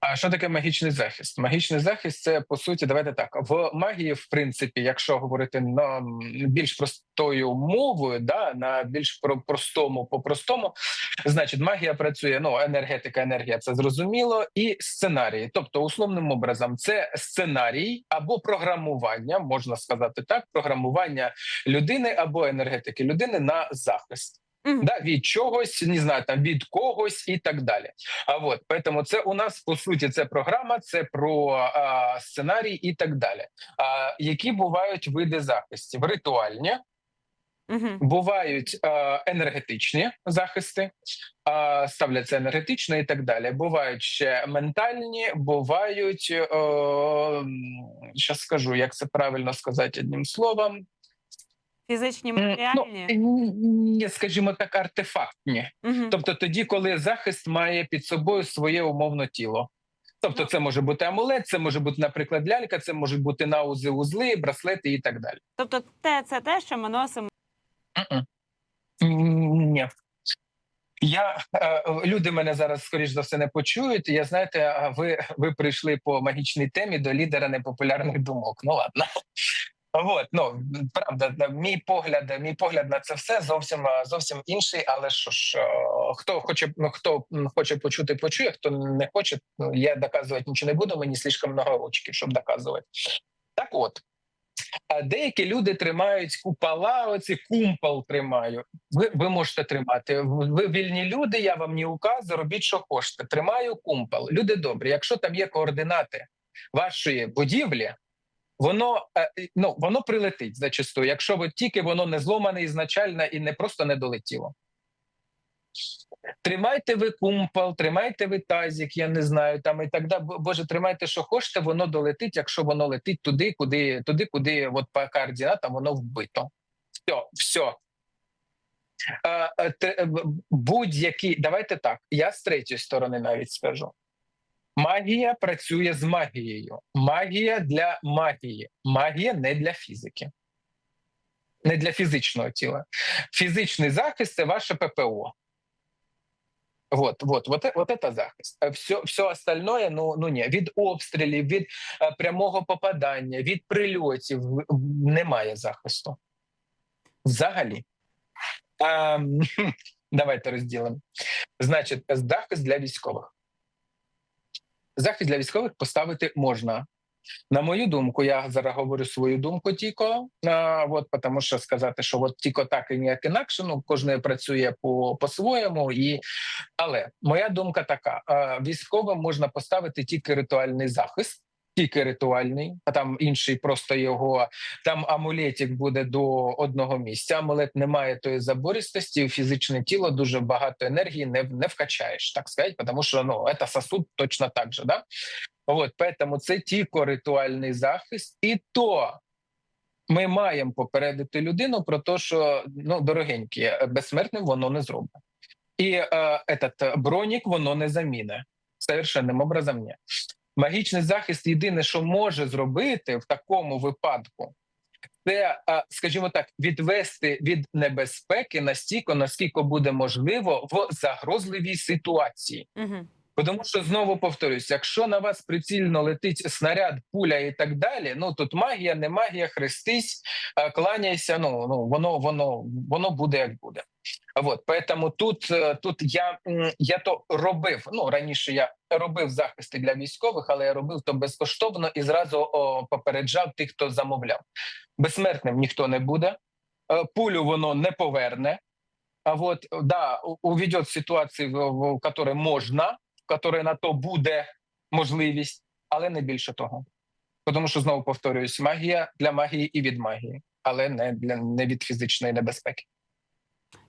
А що таке магічний захист? Магічний захист це по суті, давайте так. В магії, в принципі, якщо говорити на більш простою мовою, да на більш про простому, по простому, значить, магія працює. Ну, енергетика, енергія це зрозуміло, і сценарії. Тобто, условним образом, це сценарій або програмування, можна сказати так, програмування людини або енергетики людини на захист. Мгм. Да, від чогось, не знаю, там від когось і так далі. А от поэтому це у нас по суті це програма, це про а, сценарій і так далі. А, які бувають види захистів? Ритуальні, Мгм. бувають а, енергетичні захисти, а, ставляться енергетично і так далі. Бувають ще ментальні, бувають що скажу, як це правильно сказати одним словом. Фізичні матеріальні. Ну, скажімо так, артефактні. Мгм. Тобто тоді, коли захист має під собою своє умовно тіло. Тобто, Ну. це може бути амулет, це може бути, наприклад, лялька, це можуть бути наузи, узли, браслети і так далі. Тобто, те це те, що ми носимо. Ні. Я е, люди мене зараз скоріш за все не почують. Я знаєте, ви, ви прийшли по магічній темі до лідера непопулярних думок. Ну ладно. От, ну правда, да, мій погляд, мій погляд на це все зовсім е, зовсім інший. Але що ж, е, хто хоче, ну хто хоче почути, почує, хто не хоче, ну я доказувати нічого не буду. Мені слишком много ручки, щоб доказувати. Так, от а деякі люди тримають купола, оці кумпол тримаю. Ви, ви можете тримати. Ви вільні люди. Я вам не указ, робіть, що хочете. Тримаю кумпол. Люди добрі. Якщо там є координати вашої будівлі, воно е, ну воно прилетить зачастую. Якщо ви тільки воно не зломане ізначально і не просто не долетіло. Тримайте ви кумпол, тримайте ви тазик, я не знаю, там і так далі. Боже, тримайте, що хочете, воно долетить, якщо воно летить туди, куди, туди, куди от по координатам воно вбито. Все, все. Е, е, Будь-які, давайте так. Я з третьої сторони навіть скажу. Магія працює з магією. Магія для магії. Магія не для фізики, не для фізичного тіла. Фізичний захист це ваше ППО. Вот, вот, вот, вот это захист. Все, все остальное, ну, ну ні, від обстрілів, від е, прямого попадання, від прильотів немає захисту. Взагалі. Ем, давайте розділимо. Значить, захист для військових. Захист для військових поставити можна. На мою думку, я зараз говорю свою думку тільки, а, от, тому що сказати, що от тільки так і ніяк інакше, ну кожен працює по, по-своєму. І... Але моя думка така: а, військовим можна поставити тільки ритуальний захист, тільки ритуальний, а там інший просто його там амулетик буде до одного місця. Амулет не має тої забористості, фізичне тіло дуже багато енергії не, не вкачаєш, так сказати, тому що ну, це сосуд точно так же. Да? От, поэтому це тільки ритуальний захист, і то ми маємо попередити людину про те, що ну дорогенькі, безсмертним воно не зробить. І е, этот бронік воно не заміне. Совершенним образом ні. Магічний захист єдине, що може зробити в такому випадку, це, скажімо так, відвести від небезпеки настільки, наскільки буде можливо в загрозливій ситуації. Мгм. Тому що знову повторюсь, якщо на вас прицільно летить снаряд, пуля і так далі, ну тут магія, не магія, хрестись, е, кланяйся. Ну ну воно воно воно буде як буде. От поэтому тут е, тут я я то робив. Ну раніше я робив захисти для військових, але я робив то безкоштовно і зразу о, попереджав тих, хто замовляв. Безсмертним ніхто не буде. Е, Пулю воно не поверне. А вот да, уведет в ситуації, в, в, которой можна, в на то буде можливість, але не більше того. Тому що знову повторююсь, магія для магії і від магії, але не для не від фізичної небезпеки.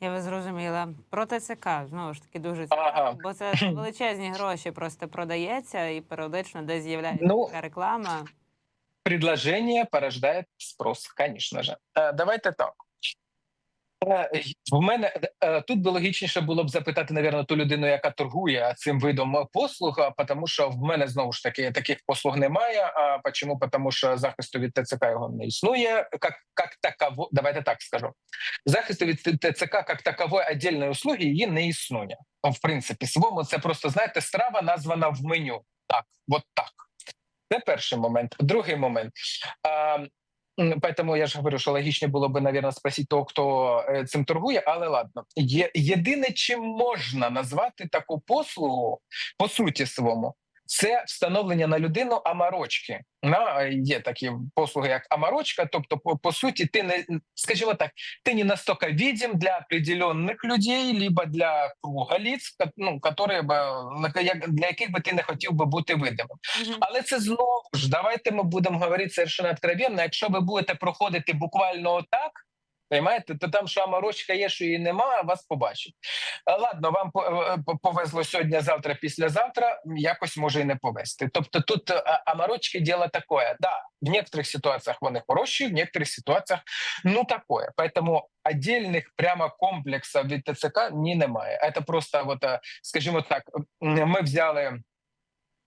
Я вас зрозуміла. Про ТЦК знову ж таки дуже цікаво, Ага. бо це величезні гроші просто продається і періодично десь з'являється Ну, така реклама. Предложение порождает спрос, конечно же. Е, Давайте так. Е, В мене е, тут би логічніше було б запитати, навірно, ту людину, яка торгує цим видом послуг, тому що в мене знову ж таки таких послуг немає. А чому? Тому що захисту від ТЦК його не існує, як, як таково, давайте так скажу. Захисту від ТЦК як такової віддільної услуги її не існує. В принципі, своєму це просто знаєте, страва названа в меню. Так, от так. Це перший момент. Другий момент. Поэтому я ж говорю, що логічно було би, наверное, спросити того, хто е, цим торгує, але ладно. Є, єдине, чим можна назвати таку послугу, по суті своєму, це встановлення на людину амарочки. На, е, є такі послуги, як амарочка. Тобто, по, по суті, ти не, скажімо так, ти не настолько видим для определенных людей, либо для круга ка- ну, которые би, для яких би ти не хотів би бути видимим. Але це знову ж давайте ми будемо говорити совершенно откровенно. Якщо ви будете проходити буквально отак, Понимаєте, то там що аморочка є, що її немає, вас побачать. Е, Ладно, вам по- е, по- повезло сьогодні, завтра, післязавтра, якось може і не повезти. Тобто тут е, аморочки діло таке. Да, в некоторых ситуаціях вони хороші, в некоторых ситуаціях ну такое. Поэтому отдельных прямо комплексів від ТЦК ні немає. Це просто, вот, е, скажімо так, м, ми взяли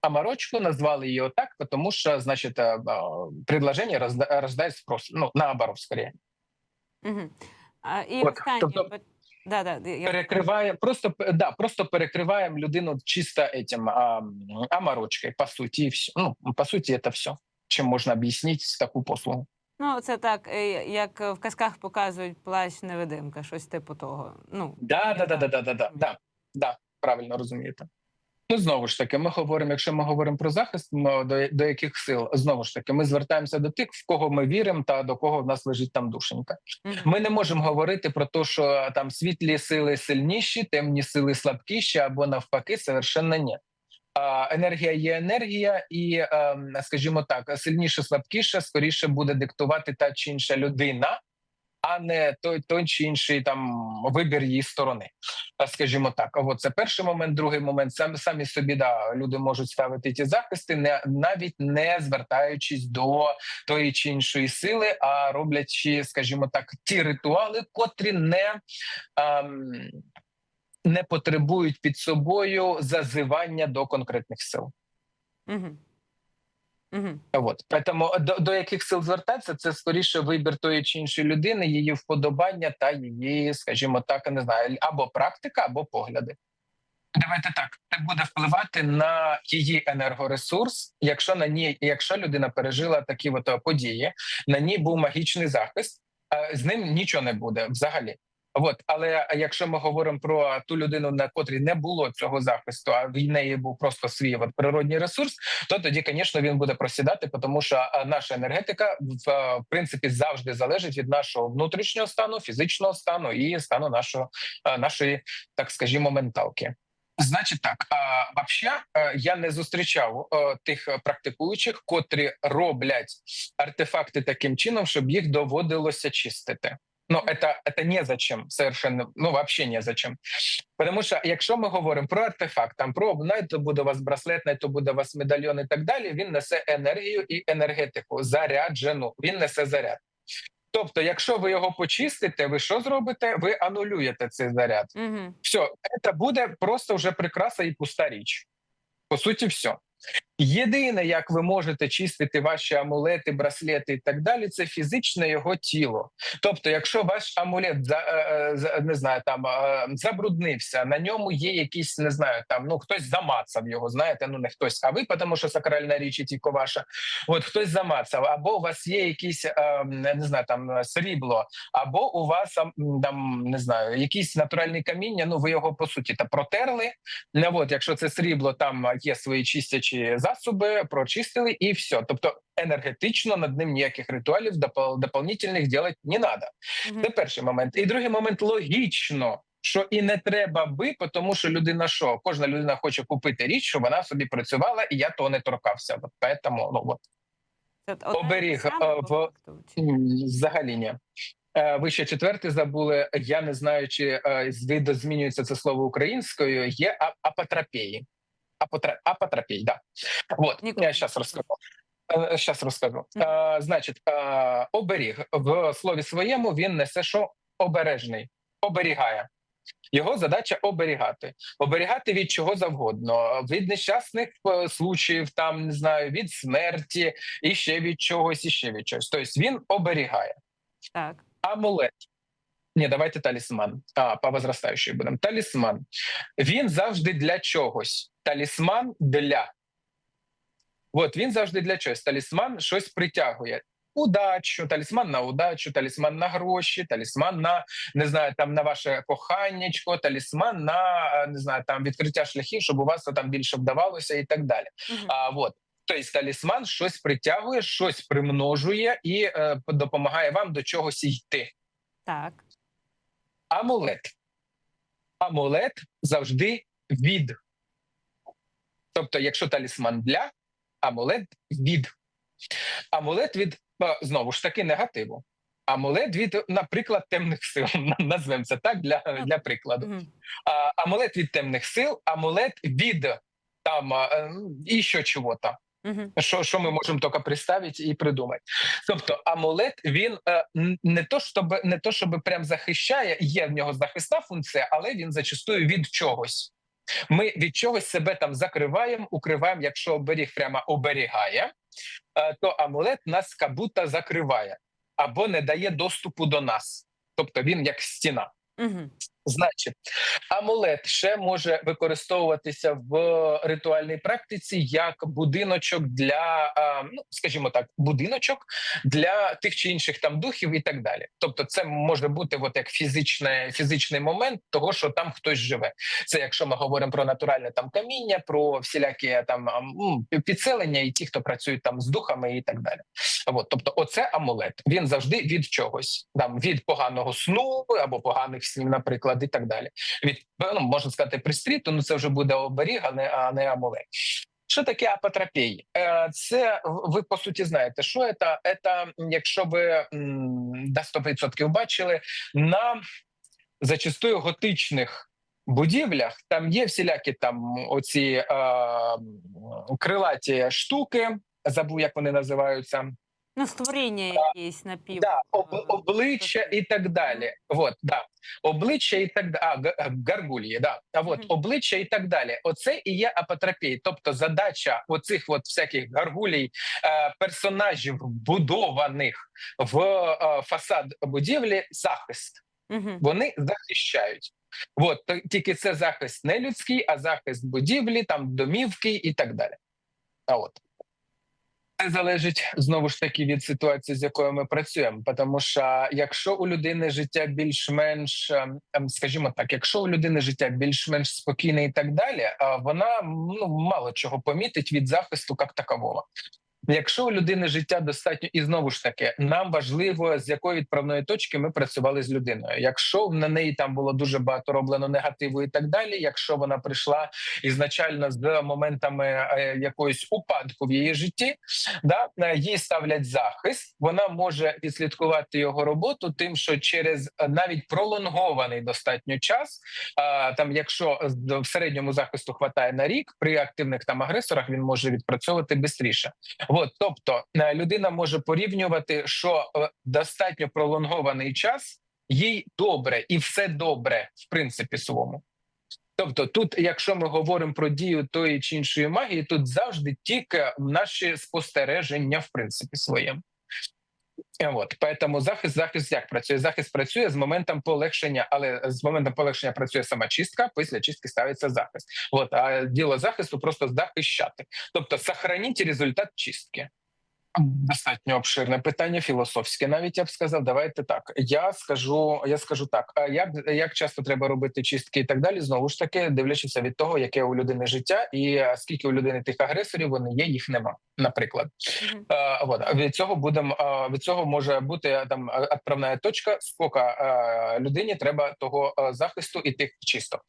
Амарочку назвали її отак, тому що, значить, е, е, предложення розда- рождає спрос. Ну, наоборот, скоріше. А, і От, останнє тобто- да, да, я... Перекриває, просто да, просто перекриваємо людину чисто этим а, по суті, і все. Ну, по суті, це все. Чим можна об'яснити таку послугу. Ну, це так, е, як в казках показують плащ невидимка, щось типу того. Ну, Да, да, да, да, так. да, да, да, да, да, правильно розумієте. Ну, знову ж таки, ми говоримо, якщо ми говоримо про захист, ну, до, до яких сил, знову ж таки, ми звертаємося до тих, в кого ми віримо, та до кого в нас лежить там душенька. Ми не можемо говорити про те, що там світлі сили сильніші, темні сили слабкіші, або навпаки, совершенно ні. Енергія є енергія, і, ем, скажімо так, сильніше, слабкіше, скоріше буде диктувати та чи інша людина, а не той, той чи інший там вибір її сторони. Скажімо так, а це перший момент. Другий момент сам самі собі да люди можуть ставити ті захисти, не навіть не звертаючись до тої чи іншої сили, а роблячи, скажімо так, ті ритуали, котрі не. Ем, не потребують під собою зазивання до конкретних сил. Мгм. Мгм. От тому до, до яких сил звертатися, це скоріше вибір тої чи іншої людини, її вподобання та її, скажімо так, не знаю, або практика, або погляди. Давайте так, це буде впливати на її енергоресурс, якщо на ній, якщо людина пережила такі от події, на ній був магічний захист, з ним нічого не буде взагалі. От, але якщо ми говоримо про ту людину, на котрій не було цього захисту, а в неї був просто свій от, природній ресурс, то тоді, звісно, він буде просідати, тому що наша енергетика в, принципі завжди залежить від нашого внутрішнього стану, фізичного стану і стану нашого нашої, так скажімо, менталки. Значить, так а, вообще, е, я не зустрічав е, тих практикуючих, котрі роблять артефакти таким чином, щоб їх доводилося чистити. Ну, это, это незачем совершенно, ну, вообще незачем. Тому що якщо ми говоримо про артефакт, там про най то буде у вас браслет, най то буде у вас медальйон і так далі, він несе енергію і енергетику, заряджену, він несе заряд. Тобто, якщо ви його почистите, ви що зробите? Ви анулюєте цей заряд. Мгм. Все, це буде просто вже прикраса і пуста річ. По суті, все. Єдине, як ви можете чистити ваші амулети, браслети і так далі, це фізичне його тіло. Тобто, якщо ваш амулет е, е, не знаю, там е, забруднився, на ньому є якісь, не знаю, там ну хтось замацав його, знаєте, ну не хтось, а ви, тому що сакральна річ і тільки ваша. От хтось замацав, або у вас є якісь не знаю, там срібло, або у вас там не знаю, якісь натуральні каміння. Ну ви його по суті та протерли. От, якщо це срібло, там є свої чистячі засоби, прочистили і все. Тобто енергетично над ним ніяких ритуалів допол- дополнительних делать не треба. Це перший момент. І другий момент логічно. Що і не треба би, тому що людина що кожна людина хоче купити річ, щоб вона собі працювала, і я того не торкався. От Поэтому, ну от Оберіг, е, в- Взагалі ні. Е, Ви ще четвертий забули. Я не знаю, чи е, видозмінюється це слово українською. Є а- Апотропій, да. Вот, Ніколи я зараз чула. розкажу. Зараз розкажу. Е, Значить, е, оберіг в слові своєму він несе що обережний, оберігає. Його задача оберігати, оберігати від чого завгодно, від нещасних е, случаїв, там не знаю, від смерті, і ще від чогось, і ще від чогось. Тобто він оберігає. Так. Амулет. Ні, давайте талісман. А, по возрастаючій будемо. Талісман. Він завжди для чогось. Талісман для. От він завжди для чогось. Талісман щось притягує. Удачу, талісман на удачу, талісман на гроші, талісман на не знаю, там на ваше коханнячко, талісман на е, не знаю, там відкриття шляхів, щоб у вас там більше вдавалося, і так далі. Мгм. А от тобто талісман щось притягує, щось примножує і е, допомагає вам до чогось йти. Так. Амулет. Амулет завжди від. Тобто, якщо талісман для, амулет від. Амулет від е, знову ж таки негативу. Амулет від, наприклад, темних сил. Назвемо це так для, для прикладу. А, амулет від темних сил, амулет від там е, і що чого-то. Мгм. Що, що ми можемо тільки представити і придумати. Тобто, амулет він е, не то, щоб не то, щоб прям захищає, є в нього захисна функція, але він зачастую від чогось. Ми від чогось себе там закриваємо, укриваємо. Якщо оберіг прямо оберігає, е, то амулет нас кабута закриває або не дає доступу до нас. Тобто він як стіна. Мгм. Значить, амулет ще може використовуватися в ритуальній практиці як будиночок для, ну скажімо так, будиночок для тих чи інших там духів і так далі. Тобто, це може бути от як фізичне, фізичний момент того, що там хтось живе. Це якщо ми говоримо про натуральне там каміння, про всілякі там підселення і ті, хто працюють там з духами і так далі. От, тобто, оце амулет. Він завжди від чогось, там від поганого сну або поганих снів, наприклад, і так далі. Від ну, можна сказати, пристріту, ну це вже буде оберіг, а не, а не амулет. Що таке апотропій? Е, Це ви по суті знаєте, що це? Це, якщо ви до 100% бачили, на зачастую готичних будівлях там є всілякі там оці е, крилаті штуки. Забув, як вони називаються. Ну, створіння якісь напів. Да, об, е, обличчя і так далі. Вот, да. Обличчя і так далі. А, га- гаргулії, да. А от обличчя і так далі. Оце і є апотропій. Тобто задача оцих от всяких гаргулій, е, персонажів, вбудованих в е, фасад будівлі, захист. Мгм. Вони захищають. От, тільки це захист не людський, а захист будівлі, там домівки і так далі. А от. Це залежить знову ж таки від ситуації, з якою ми працюємо. Тому що якщо у людини життя більш-менш, ем, скажімо так, якщо у людини життя більш-менш спокійне і так далі, вона ну мало чого помітить від захисту як такового. Якщо у людини життя достатньо, і знову ж таки, нам важливо з якої відправної точки ми працювали з людиною. Якщо на неї там було дуже багато роблено негативу і так далі. Якщо вона прийшла ізначально з моментами е, якоїсь упадку в її житті, да е, їй ставлять захист. Вона може відслідкувати його роботу, тим, що через е, навіть пролонгований достатньо час, там, якщо в середньому захисту хватає на рік, при активних там агресорах він може відпрацьовувати швидше. От, тобто е, людина може порівнювати, що е, достатньо пролонгований час їй добре і все добре в принципі своєму. Тобто, тут, якщо ми говоримо про дію тої чи іншої магії, тут завжди тільки наші спостереження, в принципі, своєму. От поэтому захист, захист як працює? Захист працює з моментом полегшення, але з моментом полегшення працює сама чистка. Після чистки ставиться захист. От а діло захисту просто захищати, тобто сохраніть результат чистки. Достатньо обширне питання, філософське, навіть я б сказав. Давайте так. Я скажу, я скажу так. А як, як часто треба робити чистки і так далі? Знову ж таки, дивлячись від того, яке у людини життя, і е, скільки у людини тих агресорів вони є, їх нема. Наприклад, Мгм. Е, вот. від цього будемо е, від цього може бути е, там відправна точка. Скільки е, людині треба того захисту і тих чисто.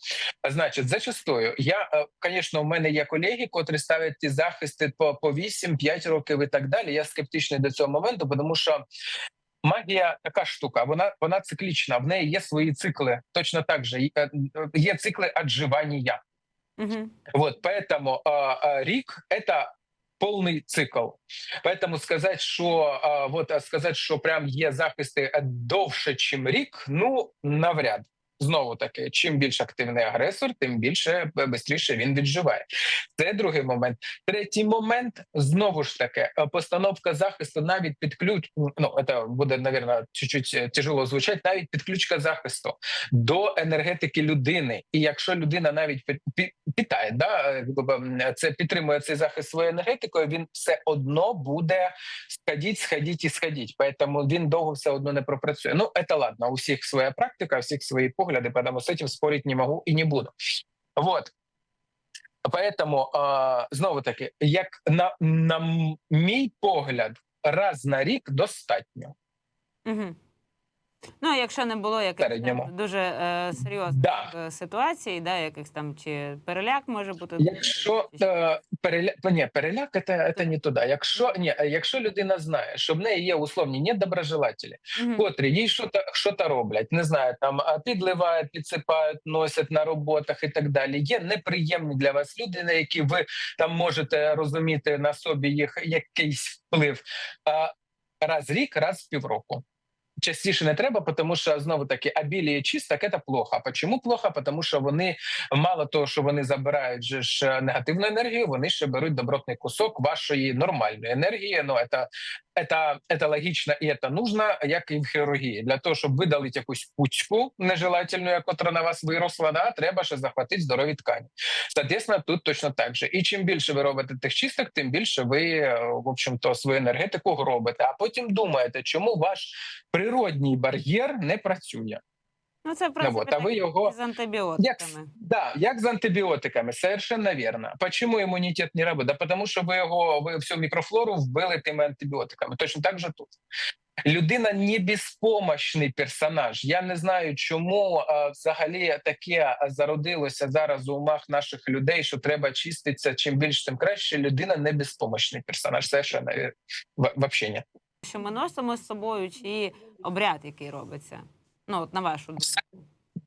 Значить, зачастую я, звісно, у мене є колеги, котрі ставлять ті захисти по, по 8-5 років і так далі Я скептичний до цього моменту, тому що. Магія така штука, вона вона циклічна. В неї є свої цикли. Точно так же Є- е, є цикли отживання. Мгм. Вот, поэтому а, а, рік это повний цикл. Поэтому сказать, що а, вот а сказать, що прям є захисти довше, чим рік, ну навряд. Знову таки, чим більш активний агресор, тим більше швидше він відживає. Це другий момент. Третій момент знову ж таки е, постановка захисту навіть під ключ. Ну це буде навірно, чуть-чуть тяжело звучать. Навіть підключка захисту до енергетики людини. І якщо людина навіть питає, да е, це підтримує цей захист своєю енергетикою, він все одно буде сходіть, сходіть і сходіть. Поэтому він довго все одно не пропрацює. Ну, це ладно, у всіх своя практика, у всіх свої погляди, поэтому з цим спорити не можу і не буду. Вот. Поэтому, э, знову таки, як на, на мій погляд, раз на рік достатньо. Угу. Ну, якщо не було якихось там дуже е, серйозних Да. е, ситуацій, да, якихось там чи переляк може бути. Якщо е, переля... ні, переляк це, це не туди. Якщо ні, е, якщо людина знає, що в неї є условні недоброжелателі, Мгм. котрі їй що що то роблять, не знаю, там підливають, підсипають, носять на роботах і так далі. Є неприємні для вас люди, на які ви там можете розуміти на собі їх якийсь вплив. А, раз рік, раз в півроку. Частіше не треба, тому що знову таки обіліє чисток це плохо. Чому плохо? Тому що вони мало того, що вони забирають же ж негативну енергію, вони ще беруть добротний кусок вашої нормальної енергії. Ну це, це, это логично і это нужно, як і в хірургії. Для того, щоб видалити якусь пучку нежелательну, яка на вас виросла, да, треба ще захватити здорові ткані. Соответственно, тут точно так же. І чим більше ви робите тих чисток, тим більше ви, в общем-то, свою енергетику робите. А потім думаєте, чому ваш природній бар'єр не працює. Ну, це в принципі, вот, а ви його- з антибіотиками. Да, як з антибіотиками, совершенно верно. Почему імунітет не робить? Да потому що ви його ви всю мікрофлору вбили тими антибіотиками. Точно так же тут. Людина не безпомощний персонаж. Я не знаю, чому а, взагалі таке зародилося зараз у умах наших людей, що треба чиститися чим більше, тим краще. Людина не безпомощний персонаж. Совершенно вірно. В- вообще ні. Що ми носимо з собою, чи обряд, який робиться? Ну, от на вашу думку,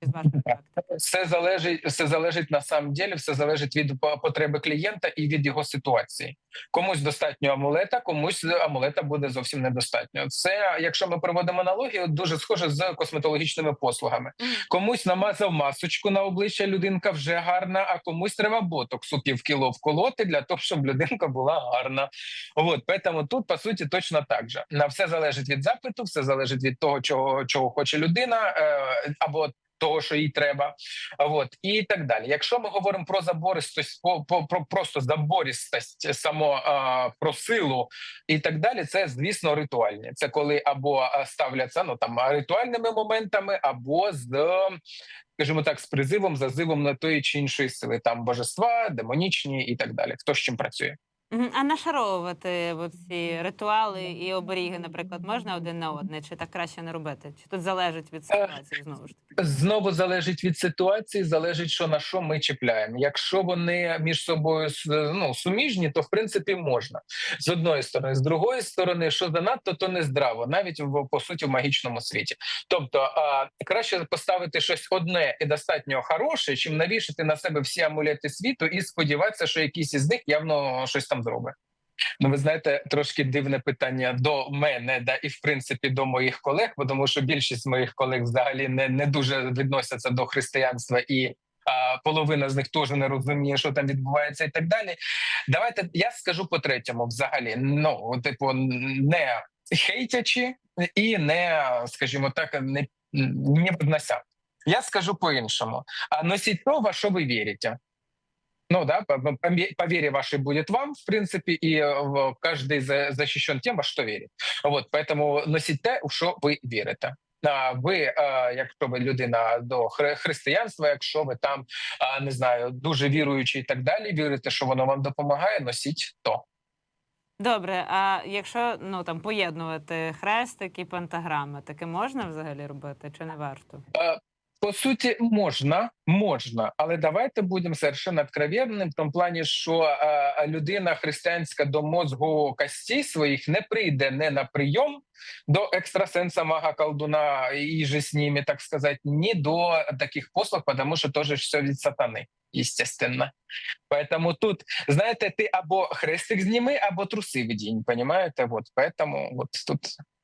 вашої практики. Все залежить, все залежить на самом деле, все залежить від потреби клієнта і від його ситуації. Комусь достатньо амулета, комусь амулета буде зовсім недостатньо. Це, якщо ми проводимо аналогію, дуже схоже з косметологічними послугами. Комусь намазав масочку на обличчя, людинка вже гарна, а комусь треба ботоксу півкіло вколоти для того, щоб людинка була гарна. От тому тут по суті точно так же. На все залежить від запиту, все залежить від того, чого чого хоче людина, е, або того, що їй треба, от і так далі. Якщо ми говоримо про забористость, по, про просто забористость, само а, про силу і так далі, це звісно ритуальні. Це коли або ставляться ну там ритуальними моментами, або з скажімо так, з призивом, зазивом на тої чи іншої сили, там божества, демонічні і так далі. Хто з чим працює? Мгм. А нашаровувати ці ритуали і оберіги, наприклад, можна один на одне, чи так краще не робити? Чи тут залежить від ситуації знову ж таки? Знову залежить від ситуації, залежить, що на що ми чіпляємо. Якщо вони між собою с- ну, суміжні, то в принципі можна з одної сторони, з другої сторони, що занадто, то не здраво, навіть в по суті в магічному світі. Тобто а, краще поставити щось одне і достатньо хороше, чим навішати на себе всі амулети світу і сподіватися, що якийсь із них явно щось там зробить. Ну, ви знаєте, трошки дивне питання до мене, да і в принципі до моїх колег, бо тому що більшість моїх колег взагалі не, не дуже відносяться до християнства, і а, половина з них теж не розуміє, що там відбувається, і так далі. Давайте я скажу по третьому, взагалі, ну типу, не хейтячи і не, скажімо так, не, не піднося. Я скажу по-іншому. А носіть то, во що ви вірите Ну да, по, по, по вере вашей будет вам, в принципе, и э, в- каждый за, защищен тем, во что верит. Вот, поэтому носіть те, у що ви вірите. А ви, е, якщо ви людина до хри- християнства, якщо ви там а, не знаю, дуже віруючий і так далі, вірите, що воно вам допомагає, носіть то. Добре, а якщо ну там поєднувати хрестик і пентаграми, таке можна взагалі робити, чи не варто? Е, По суті, можна, можна, але давайте будемо совершенно откровенним в тому плані, що е, людина християнська до мозгу костей своїх не прийде не на прийом до екстрасенса, мага, колдуна і же з ними, так сказати, ні до таких послуг, тому що теж все від сатани, естественно. Поэтому тут, знаєте, ти або хрестик зніми, або труси вдінь, понимаєте? Вот, поэтому вот тут